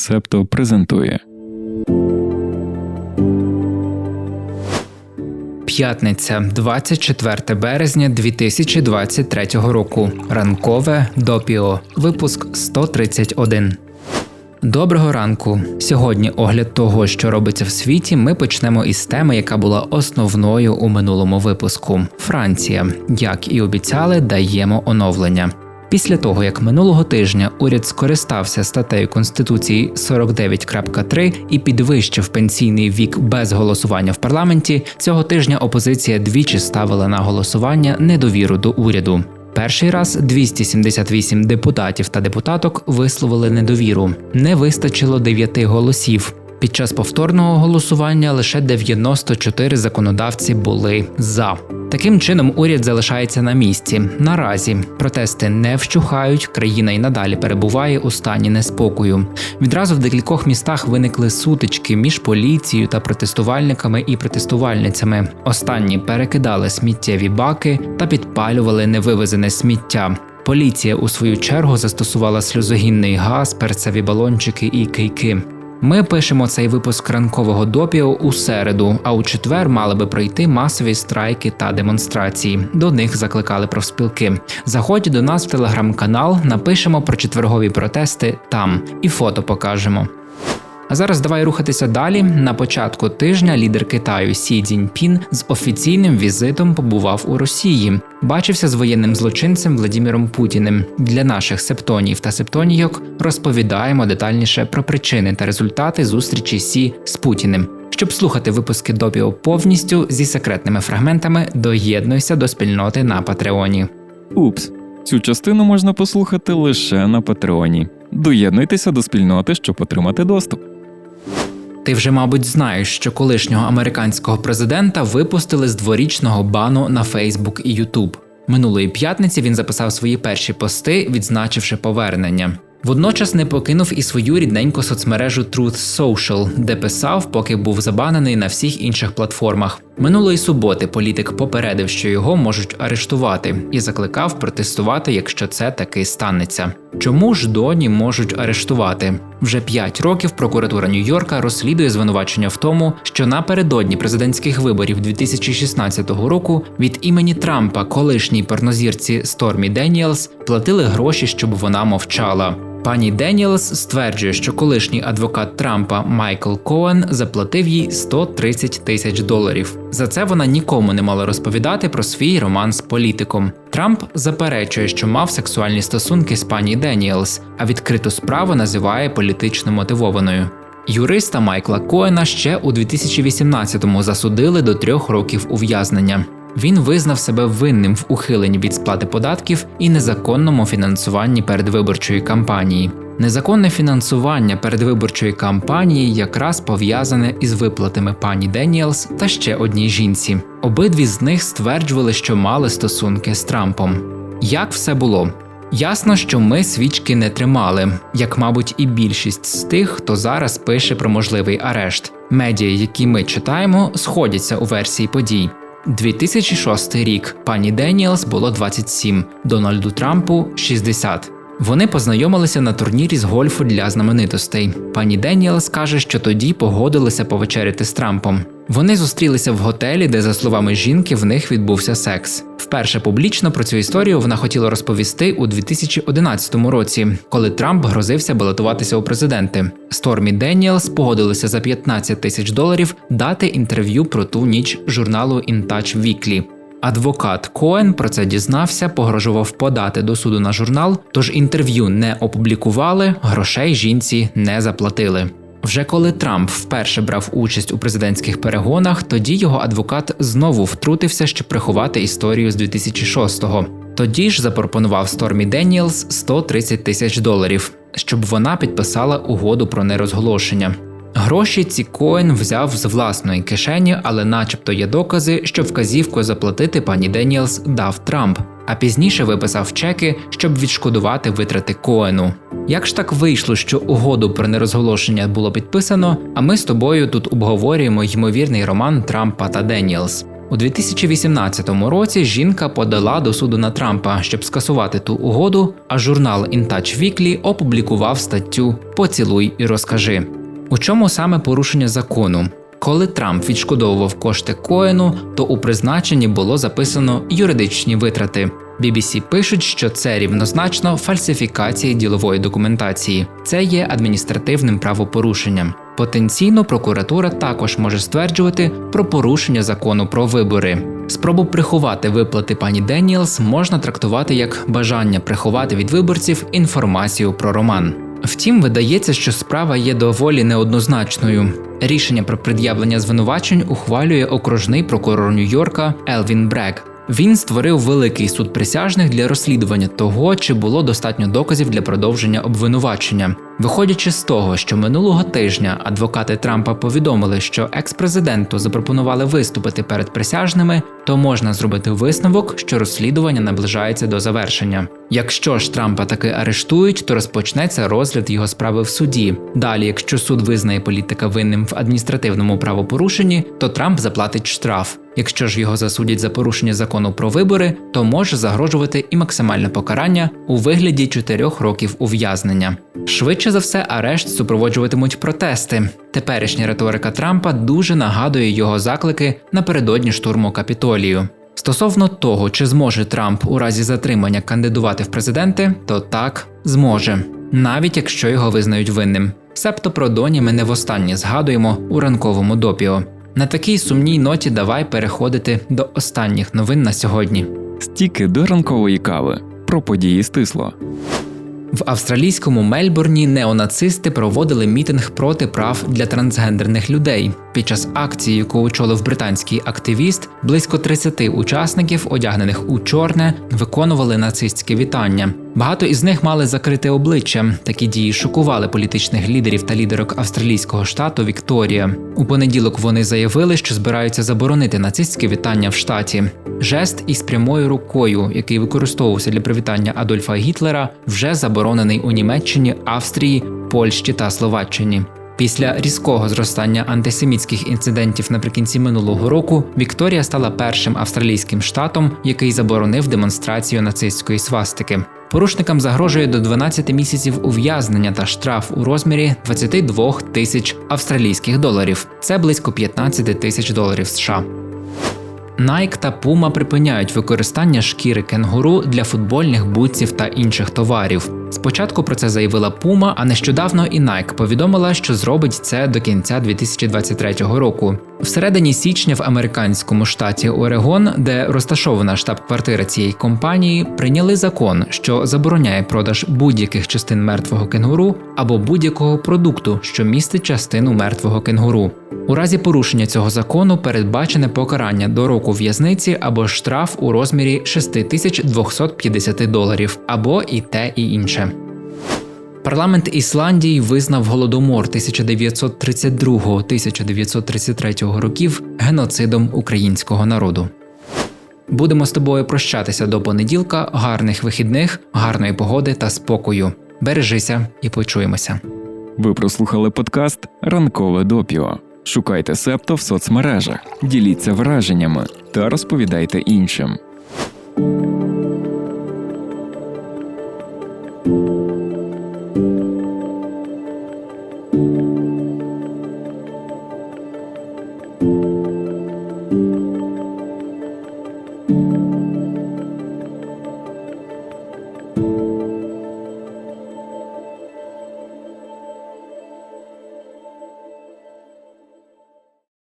Септо презентує. П'ятниця, 24 березня 2023 року. Ранкове допіо. Випуск 131. Доброго ранку. Сьогодні огляд того, що робиться в світі, ми почнемо із теми, яка була основною у минулому випуску. Франція, як і обіцяли, даємо оновлення. Після того, як минулого тижня уряд скористався статтею Конституції 49.3 і підвищив пенсійний вік без голосування в парламенті, цього тижня опозиція двічі ставила на голосування недовіру до уряду. Перший раз 278 депутатів та депутаток висловили недовіру. Не вистачило 9 голосів. Під час повторного голосування лише 94 законодавці були за. Таким чином, уряд залишається на місці. Наразі протести не вщухають. Країна й надалі перебуває у стані неспокою. Відразу в декількох містах виникли сутички між поліцією та протестувальниками і протестувальницями. Останні перекидали сміттєві баки та підпалювали невивезене сміття. Поліція у свою чергу застосувала сльозогінний газ, перцеві балончики і кийки. Ми пишемо цей випуск ранкового допіо у середу, а у четвер мали би пройти масові страйки та демонстрації. До них закликали профспілки. Заходь до нас в телеграм-канал, напишемо про четвергові протести там і фото покажемо. А зараз давай рухатися далі. На початку тижня лідер Китаю Сі Цзіньпін з офіційним візитом побував у Росії, бачився з воєнним злочинцем Владіміром Путіним. Для наших септонів та септонійок розповідаємо детальніше про причини та результати зустрічі Сі з Путіним. Щоб слухати випуски допіо повністю зі секретними фрагментами, доєднуйся до спільноти на Патреоні. Упс, цю частину можна послухати лише на Патреоні. Доєднуйтеся до спільноти, щоб отримати доступ. Ти вже, мабуть, знаєш, що колишнього американського президента випустили з дворічного бану на Фейсбук і Ютуб. Минулої п'ятниці він записав свої перші пости, відзначивши повернення. Водночас не покинув і свою рідненьку соцмережу Truth Social, де писав, поки був забанений на всіх інших платформах. Минулої суботи політик попередив, що його можуть арештувати, і закликав протестувати, якщо це таки станеться. Чому ж доні можуть арештувати? Вже п'ять років прокуратура Нью-Йорка розслідує звинувачення в тому, що напередодні президентських виборів 2016 року від імені Трампа колишній порнозірці Стормі Деніелс платили гроші, щоб вона мовчала. Пані Деніелс стверджує, що колишній адвокат Трампа Майкл Коен заплатив їй 130 тисяч доларів. За це вона нікому не мала розповідати про свій роман з політиком. Трамп заперечує, що мав сексуальні стосунки з пані Деніелс, а відкриту справу називає політично мотивованою. Юриста Майкла Коена ще у 2018-му засудили до трьох років ув'язнення. Він визнав себе винним в ухиленні від сплати податків і незаконному фінансуванні передвиборчої кампанії. Незаконне фінансування передвиборчої кампанії якраз пов'язане із виплатами пані Деніелс та ще одній жінці. Обидві з них стверджували, що мали стосунки з Трампом. Як все було? Ясно, що ми свічки не тримали, як, мабуть, і більшість з тих, хто зараз пише про можливий арешт. Медіа, які ми читаємо, сходяться у версії подій. 2006 рік пані Деніелс було 27, Дональду Трампу 60. Вони познайомилися на турнірі з гольфу для знаменитостей. Пані Деніелс каже, що тоді погодилися повечеряти з Трампом. Вони зустрілися в готелі, де, за словами жінки, в них відбувся секс. Вперше публічно про цю історію вона хотіла розповісти у 2011 році, коли Трамп грозився балотуватися у президенти. Стормі Деніелс погодилися за 15 тисяч доларів дати інтерв'ю про ту ніч журналу In Touch Weekly. Адвокат Коен про це дізнався, погрожував подати до суду на журнал, тож інтерв'ю не опублікували, грошей жінці не заплатили. Вже коли Трамп вперше брав участь у президентських перегонах, тоді його адвокат знову втрутився, щоб приховати історію з 2006-го. Тоді ж запропонував Стормі Деніелс 130 тисяч доларів, щоб вона підписала угоду про нерозголошення. Гроші ці Коен взяв з власної кишені, але начебто є докази, що вказівку заплатити пані Деніелс дав Трамп, а пізніше виписав чеки, щоб відшкодувати витрати Коену. Як ж так вийшло, що угоду про нерозголошення було підписано, а ми з тобою тут обговорюємо ймовірний роман Трампа та Деніелс? У 2018 році жінка подала до суду на Трампа, щоб скасувати ту угоду, а журнал In Touch Weekly опублікував статтю Поцілуй і розкажи. У чому саме порушення закону? Коли Трамп відшкодовував кошти Коену, то у призначенні було записано юридичні витрати. BBC пишуть, що це рівнозначно фальсифікації ділової документації. Це є адміністративним правопорушенням. Потенційно прокуратура також може стверджувати про порушення закону про вибори. Спробу приховати виплати пані Деніелс можна трактувати як бажання приховати від виборців інформацію про роман. Втім, видається, що справа є доволі неоднозначною. Рішення про пред'явлення звинувачень ухвалює окружний прокурор Нью-Йорка Елвін Брек. Він створив великий суд присяжних для розслідування того, чи було достатньо доказів для продовження обвинувачення. Виходячи з того, що минулого тижня адвокати Трампа повідомили, що екс-президенту запропонували виступити перед присяжними, то можна зробити висновок, що розслідування наближається до завершення. Якщо ж Трампа таки арештують, то розпочнеться розгляд його справи в суді. Далі, якщо суд визнає політика винним в адміністративному правопорушенні, то Трамп заплатить штраф. Якщо ж його засудять за порушення закону про вибори, то може загрожувати і максимальне покарання у вигляді 4 років ув'язнення. Швидше за все, арешт супроводжуватимуть протести. Теперішня риторика Трампа дуже нагадує його заклики напередодні штурму капітолію. Стосовно того, чи зможе Трамп у разі затримання кандидувати в президенти, то так зможе, навіть якщо його визнають винним. Себто про Доні ми не востаннє згадуємо у ранковому допіо. На такій сумній ноті давай переходити до останніх новин на сьогодні. Стіки до ранкової кави. Про події стисло. В австралійському Мельбурні неонацисти проводили мітинг проти прав для трансгендерних людей. Під час акції, яку очолив британський активіст, близько 30 учасників, одягнених у чорне, виконували нацистське вітання. Багато із них мали закрите обличчя. Такі дії шокували політичних лідерів та лідерок австралійського штату Вікторія. У понеділок вони заявили, що збираються заборонити нацистське вітання в штаті. Жест із прямою рукою, який використовувався для привітання Адольфа Гітлера, вже заборонений у Німеччині, Австрії, Польщі та Словаччині. Після різкого зростання антисемітських інцидентів наприкінці минулого року Вікторія стала першим австралійським штатом, який заборонив демонстрацію нацистської свастики. Порушникам загрожує до 12 місяців ув'язнення та штраф у розмірі 22 тисяч австралійських доларів. Це близько 15 тисяч доларів США. Nike та Puma припиняють використання шкіри кенгуру для футбольних бутсів та інших товарів. Спочатку про це заявила Puma, а нещодавно і Nike повідомила, що зробить це до кінця 2023 року. Всередині січня в американському штаті Орегон, де розташована штаб-квартира цієї компанії, прийняли закон, що забороняє продаж будь-яких частин мертвого кенгуру або будь-якого продукту, що містить частину мертвого кенгуру. У разі порушення цього закону передбачене покарання до року в'язниці або штраф у розмірі 6250 доларів, або і те, і інше. Парламент Ісландії визнав голодомор 1932-1933 років геноцидом українського народу. Будемо з тобою прощатися до понеділка. Гарних вихідних, гарної погоди та спокою. Бережися і почуємося. Ви прослухали подкаст Ранкове допіо. Шукайте септо в соцмережах, діліться враженнями та розповідайте іншим.